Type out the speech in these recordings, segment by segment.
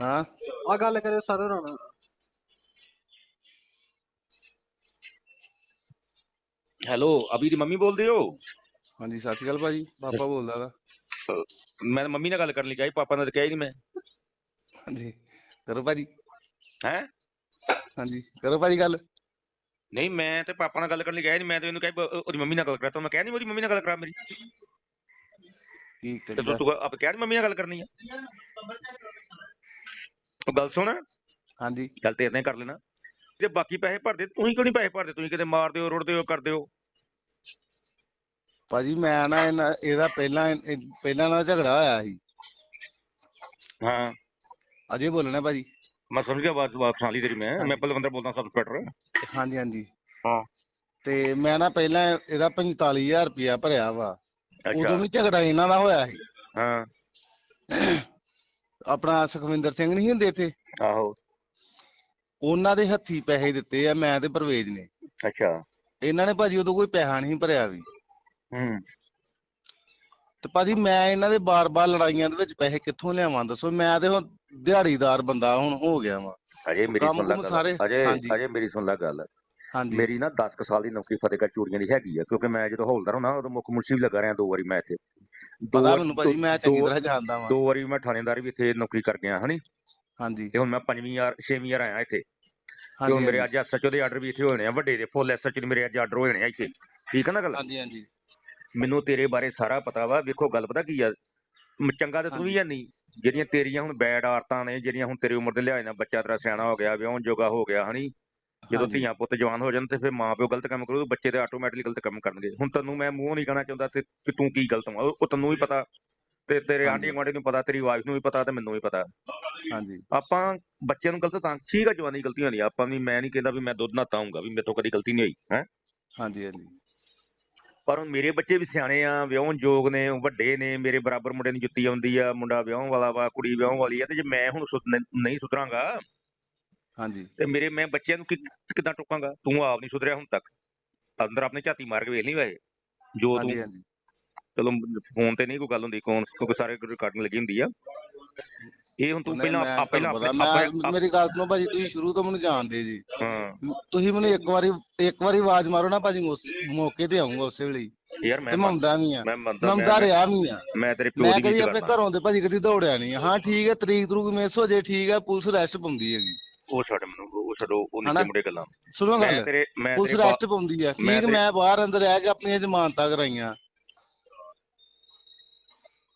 ਹਾਂ। ਆ ਗੱਲ ਕਰਿਓ ਸਾਰੇ ਨਾਲ। ਹੈਲੋ ਅਭੀ ਦੀ ਮੰਮੀ ਬੋਲਦੇ ਹੋ? ਹਾਂਜੀ ਸਤਿ ਸ਼੍ਰੀ ਅਕਾਲ ਭਾਜੀ ਪਾਪਾ ਬੋਲਦਾ ਵਾ। ਮੈਂ ਮੰਮੀ ਨਾਲ ਗੱਲ ਕਰਨ ਲਈ ਕਿਹਾ ਸੀ, ਪਾਪਾ ਨਾਲ ਤਾਂ ਕਿਹਾ ਹੀ ਨਹੀਂ ਮੈਂ। ਹਾਂਜੀ ਕਰੋ ਭਾਜੀ। ਹੈ? ਹਾਂਜੀ ਕਰੋ ਭਾਜੀ ਗੱਲ। ਨਹੀਂ ਮੈਂ ਤੇ ਪਾਪਾ ਨਾਲ ਗੱਲ ਕਰਨ ਲਈ ਗਿਆ ਨਹੀਂ ਮੈਂ ਤੇ ਇਹਨੂੰ ਕਿਹਾ ਉਹਦੀ ਮੰਮੀ ਨਾਲ ਗੱਲ ਕਰਾ ਤਾ ਮੈਂ ਕਿਹਾ ਨਹੀਂ ਉਹਦੀ ਮੰਮੀ ਨਾਲ ਗੱਲ ਕਰਾ ਮੇਰੀ। ਕੀ ਤੇ ਤੂੰ ਆਪ ਕਿਹਾ ਮੰਮੀ ਨਾਲ ਗੱਲ ਕਰਨੀ ਆ? ਉਹ ਗੱਲ ਸੁਣ। ਹਾਂਜੀ। ਗੱਲ ਤੇ ਇਦਾਂ ਹੀ ਕਰ ਲੈਣਾ। ਜੇ ਬਾਕੀ ਪੈਸੇ ਭਰਦੇ ਤੁਸੀਂ ਕਿਉਂ ਨਹੀਂ ਪੈਸੇ ਭਰਦੇ? ਤੁਸੀਂ ਕਿਤੇ ਮਾਰਦੇ ਹੋ ਰੁੜਦੇ ਹੋ ਕਰਦੇ ਹੋ ਭਾਜੀ ਮੈਂ ਨਾ ਇਹਨਾਂ- ਇਹਦਾ ਪਹਿਲਾਂ ਇਹ- ਪਹਿਲਾਂ ਨਾਲ ਝਗੜਾ ਹੋਇਆ ਸੀ। ਹਾਂ। ਅਜੇ ਬੋਲਣਾ ਭਾਜੀ। ਮੈਂ ਸਮਝ ਗਿਆ ਬਾਤ ਬਾਤ ਸੁਣ ਲਈ ਤੇਰੀ ਮੈਂ। ਮੈਂ ਬਲਵੰਦਰ ਬੋਲਦਾ ਸਬ ਇੰਸਪੈਕਟਰ ਹਾਂਜੀ ਹਾਂਜੀ। ਹਾਂ। ਤੇ ਮੈਂ ਨਾ ਪਹਿਲਾਂ ਇਹਦਾ 45000 ਰੁਪਇਆ ਭਰਿਆ ਵਾ। ਅੱਛਾ। ਉਦੋਂ ਵੀ ਝਗੜਾ ਇਹਨਾਂ ਦਾ ਹੋਇਆ ਸੀ। ਹਾਂ। ਆਪਣਾ ਸੁਖਵਿੰਦਰ ਸਿੰਘ ਨਹੀਂ ਹੁੰਦੇ ਇੱਥੇ? ਆਹੋ। ਉਹਨਾਂ ਦੇ ਹੱਥੀ ਪੈਸੇ ਦਿੱਤੇ ਆ ਮੈਂ ਤੇ ਪਰਵੇਜ ਨੇ। ਅੱਛਾ। ਇਹਨਾਂ ਨੇ ਭਾਜੀ ਉਦੋਂ ਕੋਈ ਪੈਸਾ ਨਹੀਂ ਭਰਿਆ ਵੀ। ਹੂੰ। ਤੇ ਭਾਜੀ ਮੈਂ ਇਹਨਾਂ ਦੇ ਬਾਰ-ਬਾਰ ਲੜਾਈਆਂ ਦੇ ਵਿੱਚ ਪੈਸੇ ਕਿੱਥੋਂ ਲਿਆਵਾਂ ਦੱਸੋ? ਮੈਂ ਤੇ ਹੁਣ ਦਿਹਾੜੀਦਾਰ ਬੰਦਾ ਹੁਣ ਹੋ ਗਿਆ ਵਾਂ। ਅਜੇ ਮੇਰੀ ਸੁਣ ਲੈ ਗੱਲ। ਸਾਰੇ- ਅਜੇ ਹਾਂਜੀ। ਅਜੇ ਮੇਰੀ ਸੁਣ ਲੈ ਗੱਲ। ਹਾਂਜੀ। ਮੇਰੀ ਨਾ 10 ਕੁ ਸਾਲ ਦੀ ਨੌਕਰੀ ਫਤਿਹਗੜ੍ਹ ਚੂੜੀਆਂ ਦੀ ਹੈਗੀ ਆ ਕਿਉਂਕਿ ਮੈਂ ਜਦੋਂ ਹੌਲਦਾਰ ਹੋਣਾ ਉਦੋਂ ਮੁੱਖ ਮੁਨਸੀ ਵੀ ਲੱਗਾ ਰਿਹਾ ਦੋ ਵਾਰੀ ਮੈਂ ਇੱਥੇ। ਦੋ ਪਤਾ ਵਾਰ- ਮੈਨੂੰ ਭਾਜੀ ਮੈਂ ਚੰਗੀ ਤਰ੍ਹਾਂ ਜਾਣਦਾ ਵਾਂ। ਦੋ ਵਾਰੀ ਮੈਂ ਥਾਣੇਦਾਰ ਵੀ ਇੱਥੇ ਨੌਕਰੀ ਕਰ ਗਿਆ ਹਨੀ। ਹਾਂਜੀ। ਤੇ ਹੁਣ ਮੈਂ ਪੰਜਵੀਂ ਯਾਰ ਛੇਵੀਂ ਯਾਰ ਆਇਆ ਇੱਥੇ। ਤੇ ਹੁਣ ਮੇਰੇ ਅੱਜ ਐਸਐਚਓ ਦੇ ਆਰਡਰ ਵੀ ਇੱਥੇ ਹੋਣੇ ਆ ਵੱਡੇ ਦੇ ਫੁੱਲ ਐਸਐਚਓ ਦੇ ਮੇਰੇ ਅੱਜ ਆਰਡਰ ਹੋਣੇ ਆ ਇੱਥੇ। ਠੀਕ ਹੈ ਨਾ ਗੱਲ? ਹਾਂਜੀ ਹਾਂਜੀ। ਮੈਨੂੰ ਤੇਰੇ ਬਾਰੇ ਸਾਰਾ ਪਤਾ ਵਾ ਵੇਖੋ ਗੱਲ ਪਤਾ ਕੀ ਆ? ਚੰਗਾ ਤੇ ਤੂੰ ਵੀ ਹੈ ਨਹੀਂ ਜਿਹੜੀਆਂ ਤੇਰੀਆਂ ਹੁਣ ਬੈਡ ਆਰਤਾਂ ਨੇ ਜਿਹੜੀਆਂ ਹੁਣ ਤੇਰੀ ਉਮਰ ਦੇ ਲਿਹਾਜ਼ ਨਾਲ ਬੱਚਾ ਤੇਰਾ ਸਿਆਣਾ ਹੋ ਗਿਆ ਵਿਆਹਣ ਜੋਗਾ ਹੋ ਗਿਆ ਹਨੀ। ਜਦੋਂ। ਧੀਆਂ ਪੁੱਤ ਜਵਾਨ ਹੋ ਜਾਣ ਤੇ ਫਿਰ ਮਾਂ ਪਿਓ ਗਲਤ ਕੰਮ ਕਰੂ ਤੇ ਬੱਚੇ ਤੇ ਆਟੋਮੈਟਿਕਲੀ ਗਲਤ ਕੰਮ ਕਰਨਗੇ। ਹੁਣ ਤੈਨੂੰ ਮੈਂ ਮੂੰਹ ਨਹੀਂ ਕਹਿਣਾ ਚਾਹੁੰਦਾ ਤੇ ਕਿ ਤੂੰ ਕੀ ਗਲਤ ਵਾ? ਉਹ ਤੈਨੂੰ ਵੀ ਪਤਾ। ਤੇ ਤੇਰੇ। ਆਂਢੀ ਗੁਆਂਢੀ ਨੂੰ ਪਤਾ ਤੇਰੀ ਵਾਈਫ ਨੂੰ ਵੀ ਪਤਾ ਤੇ ਮੈਨੂੰ ਵੀ ਪਤਾ। ਹਾਂਜੀ। ਆਪਾਂ ਬੱਚਿਆਂ ਨੂੰ ਗਲਤ ਤਾਂ ਠੀਕ ਆ ਜਵਾਨੀ ਗਲਤੀਆਂ ਹੁੰਦੀਆਂ ਆਪਾਂ ਵੀ ਮੈਂ ਨਹੀਂ ਕਹਿੰਦਾ ਵੀ ਮੈਂ ਦੁੱਧ ਨਾ ਤਾਉਂਗਾ ਵੀ ਮੇਰੇ ਤੋਂ ਕਦੀ ਗਲਤੀ ਨਹੀਂ ਹੋਈ ਹੈ? ਹਾਂਜੀ ਹਾਂਜੀ। ਪਰ ਹੁਣ ਮੇਰੇ ਬੱਚੇ ਵੀ ਸਿਆਣੇ ਆ ਵਿਆਹਣ ਯੋਗ ਨੇ ਵੱਡੇ ਨੇ ਮੇਰੇ ਬਰਾਬਰ ਮੁੰਡੇ ਨੂੰ ਜੁੱਤੀ ਆਉਂਦੀ ਆ ਮੁੰਡਾ ਵਿਆਹਣ ਵਾਲਾ ਵਾ ਕੁੜੀ ਵਿਆਹਣ ਵਾਲੀ ਆ ਤੇ ਜੇ ਮੈਂ ਹੁਣ ਨਹੀਂ ਸੁਧਰਾਂਗਾ ਹਾਂਜੀ। ਤੇ ਮੇਰੇ ਮੈਂ ਬੱਚਿਆਂ ਨੂੰ ਕਿ- ਕਿੱਦਾਂ ਟੋਕਾਂਗਾ? ਤੂੰ ਆਪ ਨਹੀਂ ਸੁਧਰਿਆ ਹੁਣ ਤੱਕ। ਅੰਦਰ ਆਪਣੇ ਝਾਤੀ ਮਾਰ ਕੇ ਵੇਖ ਨਹੀਂ ਵੈਸੇ। ਜੋ ਹਾਂਜੀ ਤੂੰ ਹਾਂਜੀ ਚਲੋ ਫੋਨ ਤੇ ਨਹੀਂ ਕੋਈ ਗੱਲ ਹੁੰਦੀ ਕੌਣ ਕਿਉਂਕਿ ਸਾਰੇ ਰਿਕਾਰਡਿੰਗ ਲੱਗੀ ਹੁੰਦੀ ਆ। ਇਹ ਹੁਣ ਤੂੰ ਪਹਿਲਾਂ ਮੈਂ ਆਪ ਪਹਿਲਾਂ ਤੁਹਾਨੂੰ ਆਪਣੇ ਪਤਾ, ਆਪਣੇ- ਮੈਂ ਮੇਰੀ ਗੱਲ ਸੁਣੋ ਭਾਜੀ ਤੁਸੀਂ ਸ਼ੁਰੂ ਤੋਂ ਮੈਨੂੰ ਜਾਣਦੇ ਜੀ। ਹਾਂ। ਤੁਸੀਂ ਮੈਨੂੰ ਇੱਕ ਵਾਰੀ ਇੱਕ ਵਾਰੀ ਆਵਾਜ਼ ਮਾਰੋ ਨਾ ਭਾਜੀ ਉਸ ਮੌਕੇ ਤੇ ਆਉਂਗਾ ਉਸੇ ਵੇਲੇ ਹੀ। ਯਾਰ ਤੇ ਮੈਂ ਮੈਂ ਆਉਂਦਾ ਵੀ ਆ। ਮੈਂ ਮੰਨਦਾ ਮੈਂ ਰਿਹਾ ਵੀ ਆ। ਮੈਂ ਤੇਰੇ ਪਿਓ ਮੈਂ ਦੀ ਕਦੀ ਆਪਣੇ ਕਰਦਾ ਘਰੋਂ ਦੇ ਭਾਜੀ ਕਦੀ ਦੌੜਿਆ ਨਹੀਂ ਹਾਂ ਠੀਕ ਹੈ ਤਰੀਕ ਤਰੂਕ ਮਿਸ ਹੋ ਜੇ ਠੀਕ ਹੈ ਪੁਲਿਸ ਅਰੈਸਟ ਪਾਉਂਦੀ ਹੈਗੀ। ਉਹ ਛੱਡ ਮੈਨੂੰ ਉਹ ਛੱਡੋ ਉਹ? ਨਿੱਕੇ ਮੁੰਡੇ ਗੱਲਾਂ। ਸੁਣੋ ਮੈਂ ਗੱਲ ਤੇਰੇ ਮੈਂ ਪੁਲਿਸ ਅਰੈਸਟ ਪਾਉਂਦੀ ਆ। ਮੈਂ ਠੀਕ ਮੈਂ ਬਾਹਰ ਅੰਦਰ ਰਹਿ ਕੇ ਆਪਣੀਆਂ ਜ਼ਮਾਨਤਾਂ ਕਰਾਈਆਂ।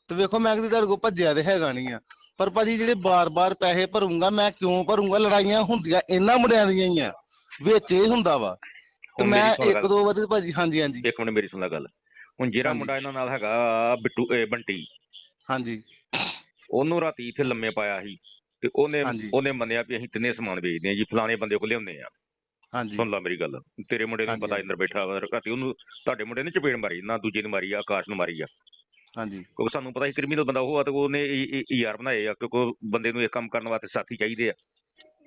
ਤੇ ਵੇਖੋ ਮੈਂ ਕਦੀ ਤੁਹਾਡੇ ਕੋਲ ਭੱਜਿਆ ਤੇ ਹੈਗਾ ਨਹੀਂ ਆ। ਪਰ ਭਾਜੀ ਜਿਹੜੇ ਬਾਰ-ਬਾਰ ਪੈਸੇ ਭਰੂੰਗਾ ਮੈਂ ਕਿਉਂ ਭਰੂੰਗਾ? ਲੜਾਈਆਂ ਹੁੰਦੀਆਂ ਇਹਨਾਂ ਮੁੰਡਿਆਂ ਦੀਆਂ ਹੀ ਆ। ਵਿੱਚ ਇਹ ਹੁੰਦਾ ਵਾ। ਤੇ ਮੈਂ ਇੱਕ। ਦੋ ਵਾਰੀ ਭਾਜੀ ਹਾਂਜੀ ਹਾਂਜੀ। ਇੱਕ ਮਿੰਟ ਮੇਰੀ ਸੁਣ ਲੈ ਗੱਲ। ਹੁਣ ਜਿਹੜਾ। ਮੁੰਡਾ ਇਹਨਾਂ ਨਾਲ ਹੈਗਾ ਬਿੱਟੂ ਬੰਟੀ। ਹਾਂਜੀ। ਉਹਨੂੰ ਰਾਤੀ ਇੱਥੇ ਲੰਮੇ ਪਾਇਆ ਸੀ। ਤੇ ਉਹਨੇ ਹਾਂਜੀ। ਉਹਨੇ ਮੰਨਿਆ ਵੀ ਅਸੀਂ ਤਿੰਨੇ ਸਮਾਨ ਵੇਚਦੇ ਹਾਂ ਜੀ ਫਲਾਣੇ ਬੰਦੇ ਕੋਲ ਲਿਆਉਂਦੇ ਆ ਹਾਂਜੀ। ਸੁਣ ਲੈ ਮੇਰੀ ਗੱਲ ਤੇਰੇ ਮੁੰਡੇ ਨੂੰ ਹਾਂਜੀ, ਪਤਾ ਹਾਂਜੀ। ਅੰਦਰ ਬੈਠਾ ਵਾ ਰਾਤੀ ਉਹਨੂੰ ਤੁਹਾਡੇ ਮੁੰਡੇ ਨੇ ਚਪੇੜ ਮਾਰੀ ਨਾ ਦੂਜੇ ਨੂੰ ਮਾਰੀ ਆ ਆਕਾਸ਼ ਨੂੰ ਮਾਰੀ ਆ। ਹਾਂਜੀ। ਕਿਉਂਕਿ ਸਾਨੂੰ ਪਤਾ ਸੀ ਕ੍ਰਿਮੀਨਲ ਬੰਦਾ ਉਹ ਆ ਤੇ ਉਹਨੇ ਇਹ- ਇਹ ਯਾਰ ਬਣਾਏ ਆ ਕਿਉਂਕਿ ਉਹ ਬੰਦੇ ਨੂੰ ਇਹ ਕੰਮ ਕਰਨ ਵਾਸਤੇ ਸਾਥੀ ਚਾਹੀਦੇ ਆ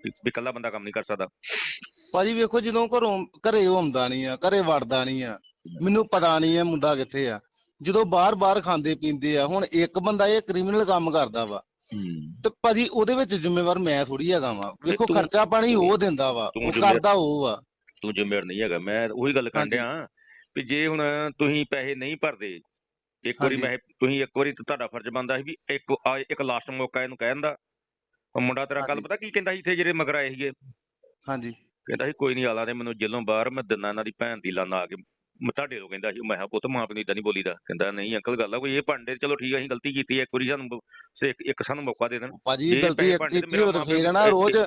ਵੀ ਵੀ ਇਕੱਲਾ ਬੰਦਾ ਕੰਮ ਨਹੀਂ ਕਰ ਸਕਦਾ। ਭਾਜੀ ਵੇਖੋ ਜਦੋਂ ਘਰੋਂ ਘਰੇ ਉਹ ਆਉਂਦਾ ਨਹੀਂ ਆ ਘਰੇ ਵੜਦਾ ਨਹੀਂ ਆ ਮੈਨੂੰ ਪਤਾ ਨਹੀਂ ਆ ਮੁੰਡਾ ਕਿੱਥੇ ਆ। ਜਦੋਂ ਬਾਹਰ-ਬਾਹਰ ਖਾਂਦੇ ਪੀਂਦੇ ਆ ਹੁਣ ਇੱਕ ਬੰਦਾ ਇਹ ਕ੍ਰਿਮੀਨਲ ਕੰਮ ਕਰਦਾ ਵਾ ਤੇ ਭਾਜੀ ਉਹਦੇ ਵਿੱਚ ਜ਼ਿੰਮੇਵਾਰ ਮੈਂ ਥੋੜੀ ਹੈਗਾ ਵਾ। ਵੇਖੋ ਤੂੰ- ਖਰਚਾ ਪਾਣੀ ਉਹ ਦਿੰਦਾ ਵਾ ਤੂੰ ਉਹ ਜ਼ਿੰਮੇਵਾਰ- ਕਰਦਾ ਉਹ ਆ ਤੂੰ ਜ਼ਿੰਮੇਵਾਰ ਨਹੀਂ ਹੈਗਾ। ਮੈਂ ਉਹੀ ਗੱਲ ਕਰਨ ਹਾਂਜੀ। ਡਿਆ ਵੀ ਜੇ ਹੁਣ ਤੁਸੀਂ ਪੈਸੇ ਨਹੀਂ ਭਰਦੇ ਇੱਕ ਵਾਰੀ ਹਾਂਜੀ। ਮੈਂ ਤੁਸੀਂ ਇੱਕ ਵਾਰੀ ਤਾਂ ਤੁਹਾਡਾ ਫਰਜ਼ ਬਣਦਾ ਸੀ ਵੀ ਇੱਕ ਆ ਇੱਕ ਲਾਸਟ ਮੌਕਾ ਇਹਨੂੰ ਕਹਿਣ ਦਾ। ਉਹ ਮੁੰਡਾ ਤੇਰਾ ਕੱਲ ਹਾਂਜੀ। ਪਤਾ ਕੀ ਕਹਿੰਦਾ ਸੀ ਇੱਥੇ ਜਿਹੜੇ ਮਗਰ ਆਏ ਸੀਗੇ? ਹਾਂਜੀ। ਕਹਿੰਦਾ ਸੀ ਕੋਈ ਨਹੀਂ ਆਲਾ ਦੇ ਮੈਨੂੰ ਜੇਲੋਂ ਬਾਹਰ ਮੈਂ ਦਿਨਾ ਇਹਨਾਂ ਦੀ ਭੈਣ ਦੀ ਲਾਨਾ ਆ ਕੇ ਤੁਹਾਡੇ ਤੋਂ ਕਹਿੰਦਾ ਸੀ ਮੈਂ ਕਿਹਾ ਪੁੱਤ ਮਾਂ ਪਿਓ ਨੂੰ ਇਦਾਂ ਨਹੀਂ ਬੋਲੀਦਾ। ਕਹਿੰਦਾ ਨਹੀਂ ਅੰਕਲ ਗੱਲ ਆ ਕੋਈ ਇਹ ਭਾਂਡੇ ਚਲੋ ਠੀਕ ਆ ਅਸੀਂ ਗਲਤੀ ਕੀਤੀ ਹੈ ਇੱਕ ਵਾਰੀ ਸਾਨੂੰ ਸੇ ਇੱਕ- ਇੱਕ ਸਾਨੂੰ ਮੌਕਾ ਦੇ ਦੇਣ। ਭਾਜੀ ਜੇ ਗਲਤੀ ਪੈਸੇ ਇੱਕ ਬਣਦੇ ਤੇ ਕੀਤੀ ਮੇਰਾ ਪਿਓ ਫੇਰ ਨਾ ਰੋਜ਼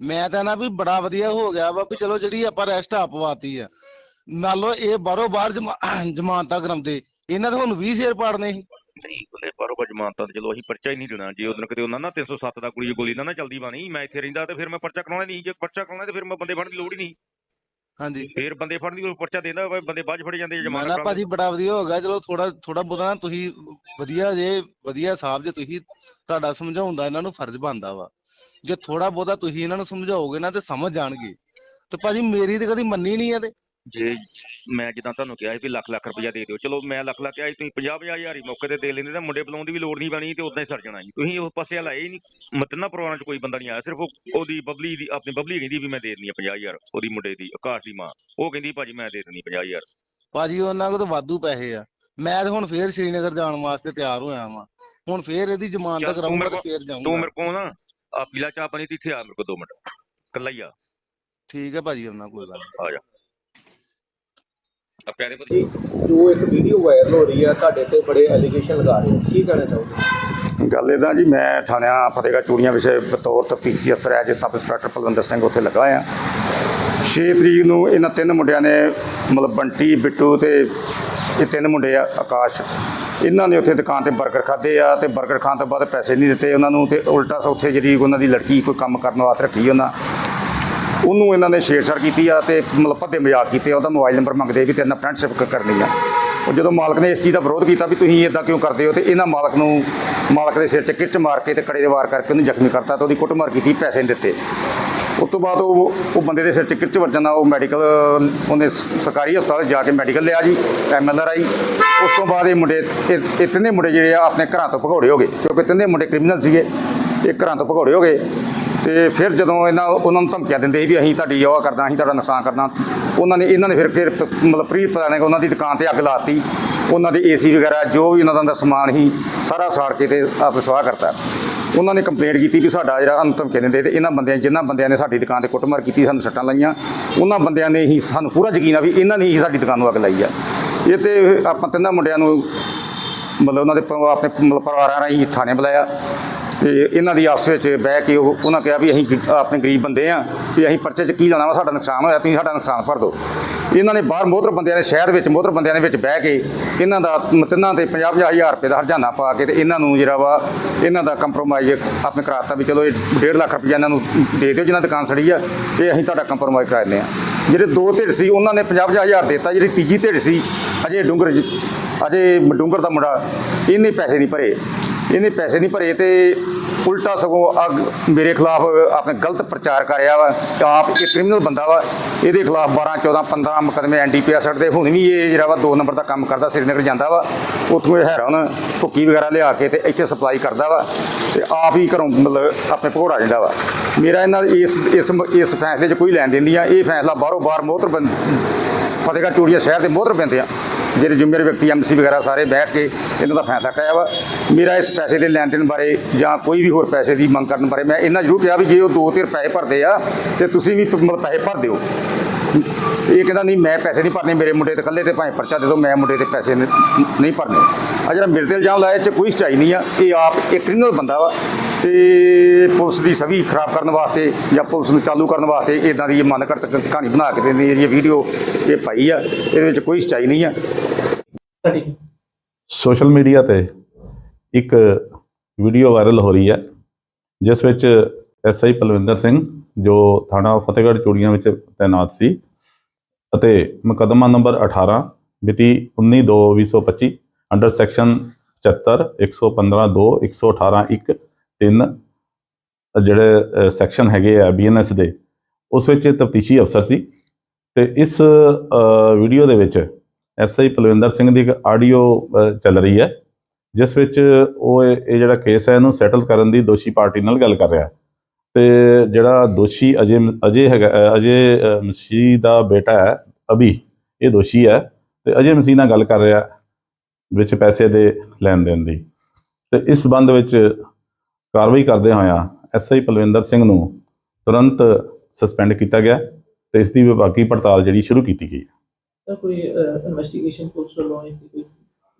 ਮੈਂ ਤਾਂ ਨਾ ਵੀ ਬੜਾ ਵਧੀਆ ਹੋ ਗਿਆ ਵਾ ਵੀ ਚਲੋ ਜਿਹੜੀ ਆਪਾਂ ਰੈਸਟ ਆ ਪਵਾਤੀ ਆ। ਨਾਲੋਂ ਇਹ ਬਾਹਰੋਂ ਬਾਹਰ ਜਮਾ- ਜ਼ਮਾਨਤਾਂ ਕਰਾਉਂਦੇ ਇਹਨਾਂ ਦੇ ਹੁਣ 20 ਸ਼ੇਰ ਪਾੜਨੇ ਸੀ। ਨਹੀਂ ਬਲੇ ਬਾਰੋ ਕੋ ਜਮਾਨਤਾਂ ਤੇ ਚਲੋ ਅਸੀਂ ਪਰਚਾ ਹੀ ਨਹੀਂ ਦੇਣਾ। ਜੇ ਉਹਦੋਂ ਕਿਤੇ ਉਹਨਾਂ ਨਾ 307 ਦਾ ਕੁੜੀ ਗੋਲੀ ਨਾ ਨਾ ਚਲਦੀ ਬਾਣੀ ਮੈਂ ਇੱਥੇ ਰਹਿੰਦਾ ਤੇ ਫਿਰ ਮੈਂ ਪਰਚਾ ਕਰਾਉਣਾ ਨਹੀਂ ਜੇ ਪਰਚਾ ਕਰਾਉਣਾ ਤੇ ਫਿਰ ਮੈਂ ਬੰਦੇ ਫੜਨ ਦੀ ਲੋੜ ਹੀ ਨਹੀਂ। ਹਾਂਜੀ। ਫਿਰ ਬੰਦੇ ਫੜਨ ਦੀ ਕੋਈ ਪਰਚਾ ਦੇਂਦਾ ਵਾ, ਬੰਦੇ ਬਾਅਦ 'ਚ ਫੜੇ ਜਾਂਦੇ ਮੈਂ ਜਮਾਨਤ ਨਾ ਭਾਜੀ ਬੜਾ ਵਧੀਆ ਹੋ ਗਿਆ ਚਲੋ ਥੋੜਾ ਥੋੜਾ ਬਹੁਤਾ ਨਾ ਤੁਸੀਂ ਵਧੀਆ ਜੇ ਵਧੀਆ ਸਾਹਿਬ ਜੇ ਤੁਸੀਂ ਤੁਹਾਡਾ ਸਮਝਾਉਣ ਦਾ ਇਹਨਾਂ ਨੂੰ ਫਰਜ਼ ਬਣਦਾ ਵਾ। ਜੇ ਥੋੜਾ ਬਹੁਤਾ ਤੁਸੀਂ ਇਹਨਾਂ ਨੂੰ ਸਮਝਾਓਗੇ ਨਾ ਤੇ ਸਮਝ ਜਾਣਗੇ। ਤੇ ਭਾਜੀ ਮੇਰੀ ਤੇ ਕਦੀ ਮੰਨੀ ਨਹੀਂ ਆ ਤੇ। ਜੇ ਮੈਂ ਜਿੱਦਾਂ ਤੁਹਾਨੂੰ ਕਿਹਾ ਸੀ ਵੀ ਲੱਖ ਲੱਖ ਰੁਪਇਆ ਦੇ ਦਿਓ ਚਲੋ ਮੈਂ ਲੱਖ ਲੱਖ ਕਿਹਾ ਸੀ ਤੁਸੀਂ 50 50 ਹਜ਼ਾਰ ਹੀ ਮੌਕੇ ਤੇ ਦੇ ਲੈਂਦੇ ਤਾਂ ਮੁੰਡੇ ਬੁਲਾਉਣ ਦੀ ਵੀ ਲੋੜ ਨਹੀਂ ਪੈਣੀ ਤੇ ਉਦਾਂ ਹੀ ਸਰ ਜਾਣਾ ਸੀ ਤੁਸੀਂ ਉਸ ਪਾਸੇ ਲਾਏ ਹੀ ਨਹੀਂ ਮਤਨਾ ਪਰਿਵਾਰਾਂ 'ਚ ਕੋਈ ਬੰਦਾ ਨਹੀਂ ਆਇਆ ਸਿਰਫ ਉਹ- ਉਹਦੀ ਬਬਲੀ ਦੀ ਆਪਣੀ ਬਬਲੀ ਕਹਿੰਦੀ ਵੀ ਮੈਂ ਦੇ ਦਿੰਦੀ ਆ 50 ਹਜ਼ਾਰ ਉਹਦੀ ਮੁੰਡੇ ਦੀ ਆਕਾਸ਼ ਦੀ ਮਾਂ ਉਹ ਕਹਿੰਦੀ ਭਾਜੀ ਮੈਂ ਦੇ ਦਿੰਦੀ 50 ਹਜ਼ਾਰ। ਭਾਜੀ ਉਹਨਾਂ ਕੋਲ ਤਾਂ ਵਾਧੂ ਪੈਸੇ ਆ ਮੈਂ ਤਾਂ ਹੁਣ ਫੇਰ ਸ਼੍ਰੀਨਗਰ ਜਾਣ ਵਾਸਤੇ ਤਿਆਰ ਹੋਇਆ ਵਾਂ ਹੁਣ ਫੇਰ ਇਹਦੀ ਜ਼ਮਾਨਤ ਤੂੰ ਕਰਾਉਂਗਾ ਤੇ ਕੋਲ- ਫੇਰ ਤੂੰ ਜਾਊਂਗਾ ਮੇਰੇ ਕੋਲ ਨਾ ਆ ਪੀਲਾ ਚਾਹ ਪਾਣੀ ਤੇ ਇੱਥੇ ਆ ਮੇਰੇ ਕੋਲ 2 ਮਿੰਟ ਕੱਲਾ ਹੀ ਆ। ਠੀਕ ਹੈ ਭਾਜੀ ਉਹਨਾਂ ਕੋਈ ਗੱਲ ਨੀ। ਆ ਜਾ। ਪਿਆਰੇ ਭਾਜੀ ਜੋ ਇੱਕ ਵੀਡੀਓ ਵਾਇਰਲ ਹੋ ਰਹੀ ਹੈ ਤੁਹਾਡੇ ਤੇ ਬੜੇ ਐਲੀਗੇਸ਼ਨ ਲਗਾ ਰਹੇ ਹੋ। ਕੀ ਕਹਿਣਾ ਚਾਹੋਗੇ? ਗੱਲ ਇਹਦਾ ਜੀ ਮੈਂ ਥਾਣਿਆਂ ਫਤਿਹਗੜ੍ਹ ਚੂੜੀਆਂ ਵਿੱਚ ਬਤੌਰ ਤਫਤੀਸ਼ੀ ਅਫਸਰ as sub inspector Palwinder Singh ਉੱਥੇ ਲੱਗਾ ਆ। 6 ਤਰੀਕ ਨੂੰ ਇਹਨਾਂ ਤਿੰਨ ਮੁੰਡਿਆਂ ਨੇ ਮਤਲਬ ਬੰਟੀ ਬਿੱਟੂ ਤੇ ਇਹ ਤਿੰਨ ਮੁੰਡੇ ਆ ਆਕਾਸ਼ ਇਹਨਾਂ ਨੇ ਉੱਥੇ ਦੁਕਾਨ ਤੇ 버ਗਰ ਖਾਦੇ ਆ ਤੇ 버ਗਰ ਖਾਣ ਤੋਂ ਬਾਅਦ ਪੈਸੇ ਨਹੀਂ ਦਿੱਤੇ ਉਹਨਾਂ ਨੂੰ ਤੇ ਉਲਟਾ ਸ ਉੱਥੇ ਜਿਹੜੀ ਉਹਨਾਂ ਦੀ ਲੜਕੀ ਕੋਈ ਕੰਮ ਕਰਨ ਵਾਸਤੇ ਰੱਖੀ ਉਹਨਾਂ ਉਹਨੂੰ ਇਹਨਾਂ ਨੇ ਛੇੜਛਾੜ ਕੀਤੀ ਆ ਤੇ ਮਤਲਬ ਭੱਦੇ ਮਜ਼ਾਕ ਕੀਤੇ ਉਹਦਾ ਮੋਬਾਈਲ ਨੰਬਰ ਮੰਗਦੇ ਵੀ ਤੇਰੇ ਨਾਲ ਫਰੈਂਡਸ਼ਿਪ ਕਰਨੀ ਆ। ਉਹ ਜਦੋਂ ਮਾਲਕ ਨੇ ਇਸ ਚੀਜ਼ ਦਾ ਵਿਰੋਧ ਕੀਤਾ ਵੀ ਤੁਸੀਂ ਇਦਾਂ ਕਿਉਂ ਕਰਦੇ ਹੋ ਤੇ ਇਹਨਾਂ ਮਾਲਕ ਨੂੰ, ਮਾਲਕ ਦੇ ਸਿਰ 'ਚ ਕਿਰਚ ਮਾਰ ਕੇ ਤੇ ਕੜੇ ਦੇ ਵਾਰ ਕਰਕੇ ਉਹਨੂੰ ਜ਼ਖਮੀ ਕਰਤਾ ਤੇ ਉਹਦੀ ਕੁੱਟਮਾਰ ਕੀਤੀ, ਪੈਸੇ ਨਹੀਂ ਦਿੱਤੇ। ਉਸ ਤੋਂ ਬਾਅਦ ਉਹ ਉਹ ਬੰਦੇ ਦੇ ਸਿਰ 'ਚ ਕਿਰਚ ਵੱਜਣ ਨਾਲ ਉਹ ਮੈਡੀਕਲ ਉਹਨੇ ਸਰਕਾਰੀ ਹਸਪਤਾਲ ਜਾ ਕੇ ਮੈਡੀਕਲ ਲਿਆ ਜੀ ਐਮਐਲਆਰ ਆਈ। ਉਸ ਤੋਂ ਬਾਅਦ ਇਹ ਮੁੰਡੇ, ਇਹ ਇਹ ਤਿੰਨੇ ਮੁੰਡੇ ਜਿਹੜੇ ਆ ਆਪਣੇ ਘਰਾਂ ਤੋਂ ਭਗੌੜੇ ਹੋ ਗਏ, ਕਿਉਂਕਿ ਤਿੰਨੇ ਮੁੰਡੇ ਕ੍ਰਿਮੀਨਲ ਸੀਗੇ, ਇਹ ਘਰਾਂ ਤੋਂ ਭਗੌੜੇ ਹੋ ਗਏ। ਤੇ ਫਿਰ ਜਦੋਂ ਇਹਨਾਂ ਉਹਨਾਂ ਨੂੰ ਧਮਕੀਆਂ ਦਿੰਦੇ ਸੀ ਵੀ ਅਸੀਂ ਤੁਹਾਡੀ ਉਹ ਕਰਦਾ, ਅਸੀਂ ਤੁਹਾਡਾ ਨੁਕਸਾਨ ਕਰਨਾ ਉਹਨਾਂ ਨੇ ਇਹਨਾਂ ਨੇ ਫਿਰ ਫਿਰ ਪ- ਮਤਲਬ ਪ੍ਰੀਤ ਪਤਾ ਨੇ ਉਹਨਾਂ ਦੀ ਦੁਕਾਨ ਤੇ ਅੱਗ ਲਾਤੀ, ਉਹਨਾਂ ਦੇ ਏਸੀ ਵਗੈਰਾ, ਜੋ ਵੀ ਉਹਨਾਂ ਦਾ ਸਮਾਨ ਸੀ, ਸਾਰਾ ਸਾੜ ਕੇ ਤੇ ਆਪ ਸਵਾਹ ਕਰਤਾ। ਉਹਨਾਂ ਨੇ ਕੰਪਲੇਂਟ ਕੀਤੀ ਵੀ ਸਾਡਾ ਜਿਹੜਾ ਸਾਨੂੰ ਧਮਕੀਆਂ ਦਿੰਦੇ ਤੇ ਇਹਨਾਂ ਬੰਦਿਆਂ ਜਿਨ੍ਹਾਂ ਬੰਦਿਆਂ ਨੇ ਸਾਡੀ ਦੁਕਾਨ ਤੇ ਕੁੱਟਮਾਰ ਕੀਤੀ, ਸਾਨੂੰ ਸੱਟਾਂ ਲਾਈਆਂ, ਉਹਨਾਂ ਬੰਦਿਆਂ ਨੇ ਹੀ ਸਾਨੂੰ ਪੂਰਾ ਯਕੀਨ ਆ ਵੀ ਇਹਨਾਂ ਨੇ ਹੀ ਸਾਡੀ ਦੁਕਾਨ ਨੂੰ ਅੱਗ ਲਾਈ ਆ। ਇਹ ਤੇ ਆਪਾਂ ਤਿੰਨਾਂ ਮੁੰਡਿਆਂ ਨੂੰ ਮਤਲਬ ਉਹਨਾਂ ਦੇ ਪ- ਆਪਣੇ ਮਤਲਬ ਪਰਿਵਾਰਾਂ ਰਾਹੀਂ ਥਾਣੇ ਬੁਲਾਇਆ। ਤੇ ਇਹਨਾਂ ਦੀ ਆਪਸ ਵਿੱਚ ਬਹਿ ਕੇ ਉਹ, ਉਹਨਾਂ ਕਿਹਾ ਵੀ ਅਸੀਂ ਗ- ਆਪਣੇ ਗਰੀਬ ਬੰਦੇ ਆ, ਵੀ ਅਸੀਂ ਪਰਚੇ 'ਚ ਕੀ ਲਾਣਾ ਵਾ, ਸਾਡਾ ਨੁਕਸਾਨ ਹੋਇਆ, ਤੁਸੀਂ ਸਾਡਾ ਨੁਕਸਾਨ ਭਰ ਦਿਓ। ਇਹਨਾਂ ਨੇ ਬਾਹਰ ਮੋਹਤਰ ਬੰਦਿਆਂ ਨੇ ਸ਼ਹਿਰ ਵਿੱਚ, ਮੋਹਤਰ ਬੰਦਿਆਂ ਦੇ ਵਿੱਚ ਬਹਿ ਕੇ ਇਹਨਾਂ ਦਾ ਤਿੰਨਾਂ ਤੇ 50 ਹਜ਼ਾਰ ਰੁਪਏ ਦਾ ਹਰਜਾਨਾ ਪਾ ਕੇ ਤੇ ਇਹਨਾਂ ਨੂੰ ਜਿਹੜਾ ਵਾ, ਇਹਨਾਂ ਦਾ ਕੰਪਰੋਮਾਈਜ਼ ਆਪਣੇ ਕਰਾਤਾ ਵੀ ਚਲੋ ਇਹ 1.5 ਲੱਖ ਰੁਪਏ ਇਹਨਾਂ ਨੂੰ ਦੇ ਦਿਓ, ਜਿਹਨਾਂ ਦੁਕਾਨ ਸੜੀ ਆ, ਤੇ ਅਸੀਂ ਤੁਹਾਡਾ ਕੰਪਰੋਮਾਈਜ਼ ਕਰਾ ਦਿੰਦੇ ਆ। ਜਿਹੜੇ ਦੋ ਧਿਰ ਸੀ, ਉਹਨਾਂ ਨੇ 50 ਹਜ਼ਾਰ ਦਿੱਤਾ, ਜਿਹੜੀ ਤੀਜੀ ਧਿਰ ਸੀ, ਅਜੇ ਡੂੰਗਰ ਜ- ਅਜੇ ਡੂੰਗਰ ਦਾ ਮੁੰਡਾ ਇਹਨੇ ਪੈਸੇ ਨਹੀਂ ਭਰੇ। ਇਹਨੇ ਪੈਸੇ ਨਹੀਂ ਭਰੇ ਤੇ ਉਲਟਾ ਸਗੋਂ ਅੱਗ ਮੇਰੇ ਖਿਲਾਫ ਆਪਣੇ ਗਲਤ ਪ੍ਰਚਾਰ ਕਰ ਰਿਹਾ ਵਾ ਆਪ ਇਹ ਕ੍ਰਿਮੀਨਲ ਬੰਦਾ ਵਾ, ਇਹਦੇ ਖਿਲਾਫ 12 14 15 ਮੁਕਦਮੇ ਐਨਡੀਪੀਐਸ ਦੇ ਹੁਣ ਵੀ ਇਹ ਜਿਹੜਾ ਵਾ 2 ਨੰਬਰ ਦਾ ਕੰਮ ਕਰਦਾ, ਸ੍ਰੀਨਗਰ ਜਾਂਦਾ ਵਾ, ਉੱਥੋਂ ਇਹ ਹੈਰਾਨ ਭੁੱਕੀ ਵਗੈਰਾ ਲਿਆ ਕੇ ਤੇ ਇੱਥੇ ਸਪਲਾਈ ਕਰਦਾ ਵਾ ਤੇ ਆਪ ਹੀ ਘਰੋਂ ਮਤਲਬ ਆਪਣੇ ਭਗੌੜਾ ਜਾਂਦਾ ਵਾ। ਮੇਰਾ ਇਹਨਾਂ ਦੇ ਇਸ ਇਸ ਇਸ ਫੈਸਲੇ 'ਚ ਕੋਈ ਲੈਣ ਦੇਣ ਨਹੀਂ ਆ, ਇਹ ਫੈਸਲਾ ਬਾਹਰੋਂ ਬਾਹਰ ਮੋਹਤਰ ਬੰਦ ਫਤਿਹਗੜ੍ਹ ਚੂੜੀਆ ਸ਼ਹਿਰ ਦੇ ਮੋਹਤਰ ਪੈਂਦੇ ਆ। ਜਿਹੜੇ ਜ਼ਿੰਮੇਵਾਰ ਵਿਅਕਤੀ ਐਮਸੀ ਵਗੈਰਾ ਸਾਰੇ ਬੈਠ ਕੇ ਇਹਨਾਂ ਦਾ ਫੈਸਲਾ ਕਰਿਆ ਵਾ। ਮੇਰਾ ਇਸ ਪੈਸੇ ਦੇ ਲੈਣ ਦੇਣ ਬਾਰੇ ਜਾਂ ਕੋਈ ਵੀ ਹੋਰ ਪੈਸੇ ਦੀ ਮੰਗ ਕਰਨ ਬਾਰੇ ਮੈਂ ਇਹਨਾਂ ਜ਼ਰੂਰ ਕਿਹਾ ਵੀ ਜੇ ਉਹ ਦੋ ਤਿਰ ਪੈਸੇ ਭਰਦੇ ਆ, ਤੇ ਤੁਸੀਂ ਵੀ ਮਤਲਬ ਪੈਸੇ ਭਰ ਦਿਓ। ਇਹ ਕਹਿੰਦਾ, ਨਹੀਂ, ਮੈਂ ਪੈਸੇ ਨਹੀਂ ਭਰਨੇ, ਮੇਰੇ ਮੁੰਡੇ ਤੇ ਇਕੱਲੇ ਤੇ ਭਾਵੇਂ ਪਰਚਾ ਦੇ ਦਿਓ, ਮੈਂ ਮੁੰਡੇ ਤੇ ਪੈਸੇ ਨਹੀਂ ਭਰਨੇ। ਆ ਜਿਹੜਾ ਮੇਰੇ ਤੇ ਇਲਜ਼ਾਮ ਲਾਇਆ, ਇਹ 'ਚ ਕੋਈ ਸਚਾਈ ਨਹੀਂ ਆ। ਇਹ ਆਪ ਇੱਕ ਕ੍ਰਿਮੀਨਲ ਬੰਦਾ ਵਾ। ਤੇ ਪੁਲਿਸ ਦੀ ਛਵੀ ਖਰਾਬ ਕਰਨ ਵਾਸਤੇ ਜਾਂ ਪੁਲਿਸ ਨੂੰ ਚਾਲੂ ਕਰਨ ਵਾਸਤੇ ਇਦਾਂ ਦੀ ਮਨ ਘੜਤ ਕਹਾਣੀ ਬਣਾ ਕੇ ਦਿੰਦੀ ਇਹ ਵੀਡੀਓ ਇਹ ਪਾਈ ਆ ਇਹਦੇ ਵਿੱਚ ਕੋਈ ਸਚਾਈ ਨਹੀਂ ਆ। ਸੋਸ਼ਲ ਮੀਡੀਆ ਤੇ ਇੱਕ ਵੀਡੀਓ ਵਾਇਰਲ ਹੋ ਰਹੀ ਹੈ ਜਿਸ ਵਿੱਚ ਐਸਆਈ ਪਲਵਿੰਦਰ ਸਿੰਘ ਜੋ ਥਾਣਾ ਫਤਿਹਗੜ੍ਹ ਚੂੜੀਆਂ ਵਿੱਚ ਤਾਇਨਾਤ ਸੀ ਅਤੇ ਮੁਕੱਦਮਾ ਨੰਬਰ 18 ਮਿਤੀ 19/2/2025 ਅੰਡਰ ਸੈਕਸ਼ਨ 75 115 2 118 1 ਤਿੰਨ ਜਿਹੜੇ ਸੈਕਸ਼ਨ ਹੈਗੇ ਆ ਬੀਐਨਐਸ ਦੇ, ਉਸ ਵਿੱਚ ਤਫਤੀਸ਼ੀ ਅਫਸਰ ਸੀ ਤੇ ਇਸ ਵੀਡੀਓ ਦੇ ਵਿੱਚ ਐਸਆਈ ਪਲਵਿੰਦਰ ਸਿੰਘ ਦੀ ਇੱਕ ਆਡੀਓ ਚੱਲ ਰਹੀ ਹੈ, ਜਿਸ ਵਿੱਚ ਉਹ ਇਹ ਇਹ ਜਿਹੜਾ ਕੇਸ ਹੈ ਇਹਨੂੰ ਸੈਟਲ ਕਰਨ ਦੀ ਦੋਸ਼ੀ ਪਾਰਟੀ ਨਾਲ ਗੱਲ ਕਰ ਰਿਹਾ। ਹੈ ਤੇ ਜਿਹੜਾ ਦੋਸ਼ੀ ਅਜੇ ਅਜੇ ਹੈਗਾ ਅਜੇ ਮਸੀਹ ਦਾ ਬੇਟਾ ਹੈ, ਅਭੀ, ਇਹ ਦੋਸ਼ੀ ਹੈ ਤੇ ਅਜੇ ਮਸੀਹ ਨਾਲ ਗੱਲ ਕਰ ਰਿਹਾ, ਵਿੱਚ ਪੈਸੇ ਦੇ ਲੈਣ ਦੇਣ ਦੀ। ਤੇ ਇਸ ਸੰਬੰਧ ਵਿੱਚ ਕਾਰਵਾਈ ਕਰਦੇ ਹੋਇਆਂ ਐਸਆਈ ਪਲਵਿੰਦਰ ਸਿੰਘ ਨੂੰ ਤੁਰੰਤ ਸਸਪੈਂਡ ਕੀਤਾ ਗਿਆ ਤੇ ਇਸ ਦੀ ਵਿਭਾਗੀ ਪੜਤਾਲ ਜਿਹੜੀ ਸ਼ੁਰੂ ਕੀਤੀ ਗਈ। ਤਾਂ ਕੋਈ ਇਨਵੈਸਟੀਗੇਸ਼ਨ ਪੁਲਿਸ ਵੱਲੋਂ ਹੈ ਕਿ ਕੋਈ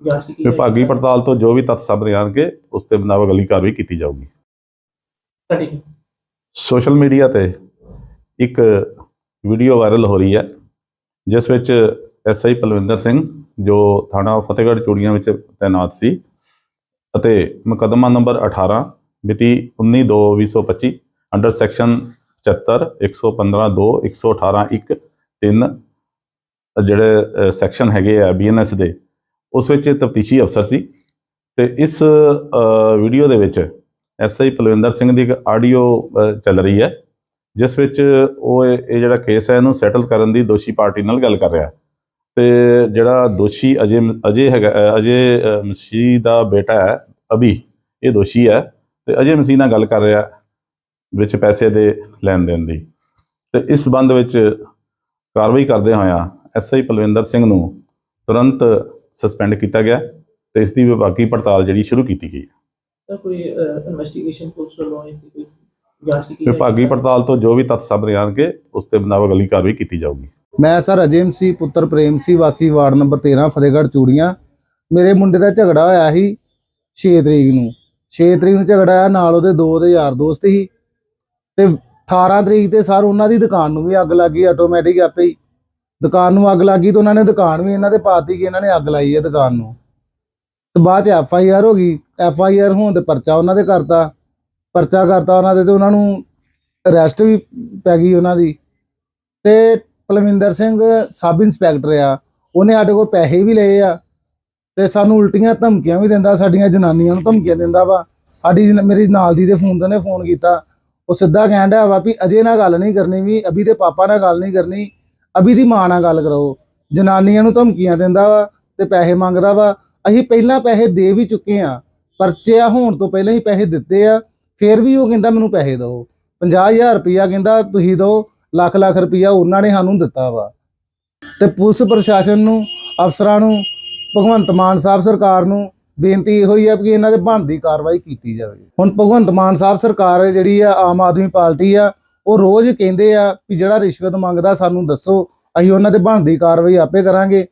ਜਾਂਚ ਕੀਤੀ ਵਿਭਾਗੀ ਪੜਤਾਲ ਤੋਂ ਜੋ ਵੀ ਤੱਥ ਸਾਹਮਣੇ ਆਉਣਗੇ ਉਸ ਤੇ ਮੁਤਾਬਕ ਅਗਲੀ ਕਾਰਵਾਈ ਕੀਤੀ ਜਾਊਗੀ। ਸੋਸ਼ਲ ਮੀਡੀਆ ਤੇ ਇੱਕ ਵੀਡੀਓ ਵਾਇਰਲ ਹੋ ਰਹੀ ਹੈ ਜਿਸ ਵਿੱਚ ਐਸਆਈ ਪਲਵਿੰਦਰ ਸਿੰਘ ਜੋ ਥਾਣਾ ਫਤਿਹਗੜ੍ਹ ਚੂੜੀਆਂ ਵਿੱਚ ਤਾਇਨਾਤ ਸੀ ਅਤੇ ਮੁਕੱਦਮਾ ਨੰਬਰ 18 ਮਿਤੀ 19/2/2025 ਅੰਡਰ ਸੈਕਸ਼ਨ 75 115 2 118 1 3 ਜਿਹੜੇ ਸੈਕਸ਼ਨ ਹੈਗੇ ਆ ਬੀਐਨਐਸ ਦੇ ਉਸ ਵਿੱਚ ਤਫਤੀਸ਼ੀ ਅਫਸਰ ਸੀ ਤੇ ਇਸ ਵੀਡੀਓ ਦੇ ਵਿੱਚ ਐਸਆਈ ਪਲਵਿੰਦਰ ਸਿੰਘ ਦੀ ਇੱਕ ਆਡੀਓ ਚੱਲ ਰਹੀ ਹੈ ਜਿਸ ਵਿੱਚ ਉਹ ਇਹ ਜਿਹੜਾ ਕੇਸ ਹੈ ਇਹਨੂੰ ਸੈਟਲ ਕਰਨ ਦੀ ਦੋਸ਼ੀ ਪਾਰਟੀ ਨਾਲ ਗੱਲ ਕਰ ਰਿਹਾ ਹੈ। ਤੇ ਜਿਹੜਾ ਦੋਸ਼ੀ ਅਜੇ ਅਜੇ ਹੈਗਾ ਅਜੇ ਅ, ਮਸੀਹ ਦਾ ਬੇਟਾ ਹੈ ਅਭੀ ਇਹ ਦੋਸ਼ੀ ਹੈ ਤੇ ਅਜੇ ਮਸੀਹ ਨਾਲ ਗੱਲ ਕਰ ਰਿਹਾ ਵਿੱਚ ਪੈਸੇ ਦੇ ਲੈਣ ਦੇਣ ਦੀ। ਤੇ ਇਸ ਸੰਬੰਧ ਵਿੱਚ ਕਾਰਵਾਈ ਕਰਦੇ ਹੋਇਆਂ ਐਸਆਈ ਪਲਵਿੰਦਰ ਸਿੰਘ ਨੂੰ ਤੁਰੰਤ ਸਸਪੈਂਡ ਕੀਤਾ ਗਿਆ ਤੇ ਇਸ ਦੀ ਵਿਭਾਗੀ ਪੜਤਾਲ ਜਿਹੜੀ ਸ਼ੁਰੂ ਕੀਤੀ ਗਈ। ਹੈ। ਸਰ ਕੋਈ ਇਨਵੈਸਟੀਗੇਸ਼ਨ ਪੁਲਿਸ ਵੱਲੋਂ ਇਸ ਦੀ ਕੋਈ ਜਾਂਚ ਕੀਤੀ ਵਿਭਾਗੀ ਪੜਤਾਲ ਤੋਂ ਜੋ ਵੀ ਤੱਥ ਸਾਹਮਣੇ ਆਉਣਗੇ ਉਸ ਤੇ ਮੁਤਾਬਕ ਅਗਲੀ ਕਾਰਵਾਈ ਕੀਤੀ ਜਾਊਗੀ। ਮੈਂ ਸਰ ਅਜੇਮ ਸੀ ਪੁੱਤਰ ਪ੍ਰੇਮ ਸੀ ਵਾਸੀ ਵਾਰਡ ਨੰਬਰ 13 ਫਤਿਹਗੜ੍ਹ ਚੂੜੀਆਂ। ਮੇਰੇ ਮੁੰਡੇ ਦਾ ਝਗੜਾ ਹੋਇਆ ਸੀ 6 ਤਰੀਕ ਨੂੰ। 6 ਤਰੀਕ ਨੂੰ ਝਗੜਾ ਆ, ਨਾਲ ਉਹਦੇ ਦੋ ਦੇ ਯਾਰ ਦੋਸਤ ਸੀ। ਤੇ 18 ਤਰੀਕ ਤੇ ਸਰ ਉਹਨਾਂ ਦੀ ਦੁਕਾਨ ਨੂੰ ਵੀ ਅੱਗ ਲੱਗ ਗਈ ਆਟੋਮੈਟਿਕ ਆਪੇ ਹੀ। ਦੁਕਾਨ ਨੂੰ ਅੱਗ ਲੱਗ ਗਈ ਤਾਂ ਉਹਨਾਂ ਨੇ ਦੁਕਾਨ ਵੀ ਇਹਨਾਂ ਦੇ ਪਾਤੀ ਕਿ ਇਹਨਾਂ ਨੇ ਅੱਗ ਲਾਈ ਹੈ ਦੁਕਾਨ ਨੂੰ। ਤੇ ਬਾਅਦ ਚ ਐਫ ਆਈ ਆਰ ਹੋ ਗਈ। ਐਫ ਆਈ ਆਰ ਹੋਣ ਤੇ ਪਰਚਾ ਉਹਨਾਂ ਦੇ ਕਰਤਾ। ਪਰਚਾ ਕਰਤਾ ਉਹਨਾਂ ਦੇ ਤੇ ਉਹਨਾਂ ਨੂੰ ਅਰੈਸਟ ਵੀ ਪੈ ਗਈ ਉਹਨਾਂ ਦੀ। ਤੇ ਪਲਵਿੰਦਰ ਸਿੰਘ ਸਬ ਇੰਸਪੈਕਟਰ ਆ। ਉਹਨੇ ਸਾਡੇ ਕੋਲ ਪੈਸੇ ਵੀ ਲਏ ਆ। ਤੇ ਸਾਨੂੰ ਉਲਟੀਆਂ ਧਮਕੀਆਂ ਵੀ ਦਿੰਦਾ, ਸਾਡੀਆਂ ਜਨਾਨੀਆਂ ਨੂੰ ਧਮਕੀਆਂ ਦਿੰਦਾ ਵਾ। ਸਾਡੀ ਮੇਰੀ ਨਾਲ ਦੀ ਦੇ ਫੋਨ ਤੇ ਨੇ ਫੋਨ ਕੀਤਾ। ਉਹ ਸਿੱਧਾ ਕਹਿਣ ਡਿਆ ਵਾ ਵੀ ਅਜੇ ਨਾਲ ਗੱਲ ਨਹੀਂ ਕਰਨੀ ਵੀ, ਅਭੀ ਦੇ ਪਾਪਾ ਨਾਲ ਗੱਲ ਨਹੀਂ ਕਰਨੀ, ਅਭੀ ਦੀ ਮਾਂ ਨਾਲ ਗੱਲ ਕਰੋ। ਜਨਾਨੀਆਂ ਨੂੰ ਧਮਕੀਆਂ ਦਿੰਦਾ ਵਾ ਤੇ ਪੈਸੇ ਮੰਗਦਾ ਵਾ। ਅਸੀਂ ਪਹਿਲਾਂ ਪੈਸੇ ਦੇ ਵੀ ਚੁੱਕੇ ਆ ਪਰਚਿਆ ਹੋਣ ਤੋਂ ਪਹਿਲਾਂ ਹੀ ਪੈਸੇ ਦਿੱਤੇ ਆ, ਫਿਰ ਵੀ ਉਹ ਕਹਿੰਦਾ ਮੈਨੂੰ ਪੈਸੇ ਦਿਓ। 50000 ਰੁਪਇਆ ਕਹਿੰਦਾ ਤੁਸੀਂ ਦਿਓ ਲੱਖ ਲੱਖ ਰੁਪਇਆ ਉਹਨਾਂ ਨੇ ਸਾਨੂੰ ਦਿੱਤਾ ਵਾ। ਤੇ ਪੁਲਿਸ ਪ੍ਰਸ਼ਾਸਨ ਨੂੰ, ਅਫਸਰਾਂ ਨੂੰ ਭਗਵੰਤ ਮਾਨ ਸਾਹਿਬ ਸਰਕਾਰ ਨੂੰ ਬੇਨਤੀ ਇਹੋ ਹੀ ਆ ਕਿ ਇਹਨਾਂ ਦੇ ਬਣਦੀ ਕਾਰਵਾਈ ਕੀਤੀ ਜਾਵੇ। ਹੁਣ ਭਗਵੰਤ ਮਾਨ ਸਾਹਿਬ ਸਰਕਾਰ ਜਿਹੜੀ ਆ, ਆਮ ਆਦਮੀ ਪਾਰਟੀ ਆ, ਉਹ ਰੋਜ਼ ਕਹਿੰਦੇ ਆ ਕਿ ਜਿਹੜਾ ਰਿਸ਼ਵਤ ਮੰਗਦਾ ਸਾਨੂੰ ਦੱਸੋ, ਅਸੀਂ ਉਹਨਾਂ ਤੇ ਬਣਦੀ ਕਾਰਵਾਈ ਆਪੇ ਕਰਾਂਗੇ।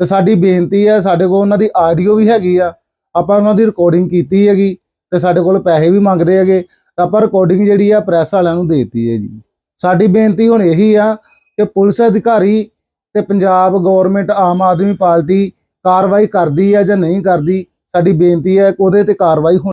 ਤੇ ਸਾਡੀ ਬੇਨਤੀ ਆ, ਸਾਡੇ ਕੋਲ ਉਹਨਾਂ ਦੀ ਆਡੀਓ ਵੀ ਹੈਗੀ ਆ, ਆਪਾਂ ਉਹਨਾਂ ਦੀ ਰਿਕਾਰਡਿੰਗ ਕੀਤੀ ਹੈਗੀ, ਤੇ ਸਾਡੇ ਕੋਲ ਪੈਸੇ ਵੀ ਮੰਗਦੇ ਹੈਗੇ, ਤਾਂ ਆਪਾਂ ਰਿਕਾਰਡਿੰਗ ਜਿਹੜੀ ਆ ਪ੍ਰੈਸ ਵਾਲਿਆਂ ਨੂੰ ਦੇਤੀ ਹੈ ਜੀ। ਸਾਡੀ ਬੇਨਤੀ ਹੁਣ ਇਹੀ ਆ ਕਿ ਪੁਲਿਸ ਅਧਿਕਾਰੀ ਤੇ ਪੰਜਾਬ ਗਵਰਨਮੈਂਟ ਆਮ ਆਦਮੀ ਪਾਰਟੀ ਕਾਰਵਾਈ ਕਰਦੀ ਹੈ ਜਾਂ ਨਹੀਂ ਕਰਦੀ ਸਾਡੀ ਬੇਨਤੀ ਹੈ ਕਿ ਉਹਦੇ ਤੇ ਕਾਰਵਾਈ ਹੋਣੀ